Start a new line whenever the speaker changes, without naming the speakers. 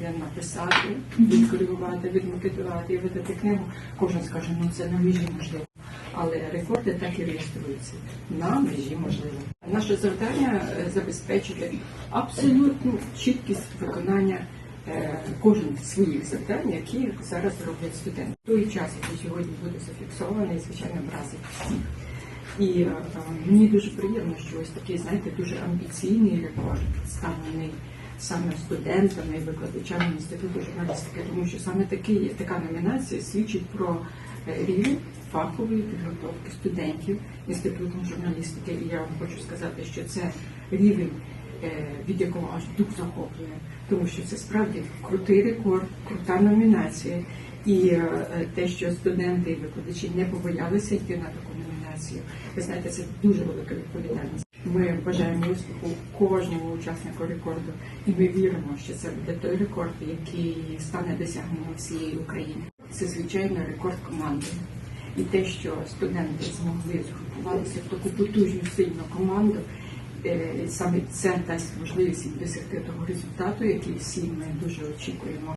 написати, відкоригувати, відмокетувати і видати книгу. Кожен скаже, ну це на межі можливо. Але рекорди так і реєструються. На межі можливо. Наше завдання е, забезпечити абсолютну чіткість виконання е, кожен своїх завдань, які зараз роблять студенти. Той час, який сьогодні буде зафіксований, звичайно, вразить всіх. І е, мені дуже приємно, що ось такий, знаєте, дуже амбіційний рекорд ставлений саме студентами і викладачами інституту журналістики, тому що саме такий, така номінація свідчить про е, рівень фахової підготовки студентів інституту журналістики. І я вам хочу сказати, що це рівень, е, від якого аж дух захоплює, тому що це справді крутий рекорд, крута номінація. І е, те, що студенти і викладачі не побоялися йти на таку номінацію, ви знаєте, це дуже велика відповідальність. Бажаємо успіху кожному учаснику рекорду, і ми віримо, що це буде той рекорд, який стане досягненням всієї України. Це звичайно рекорд команди. І те, що студенти змогли згрупуватися в таку потужну сильну команду, е, саме це дасть можливість досягти того результату, який всі ми дуже очікуємо.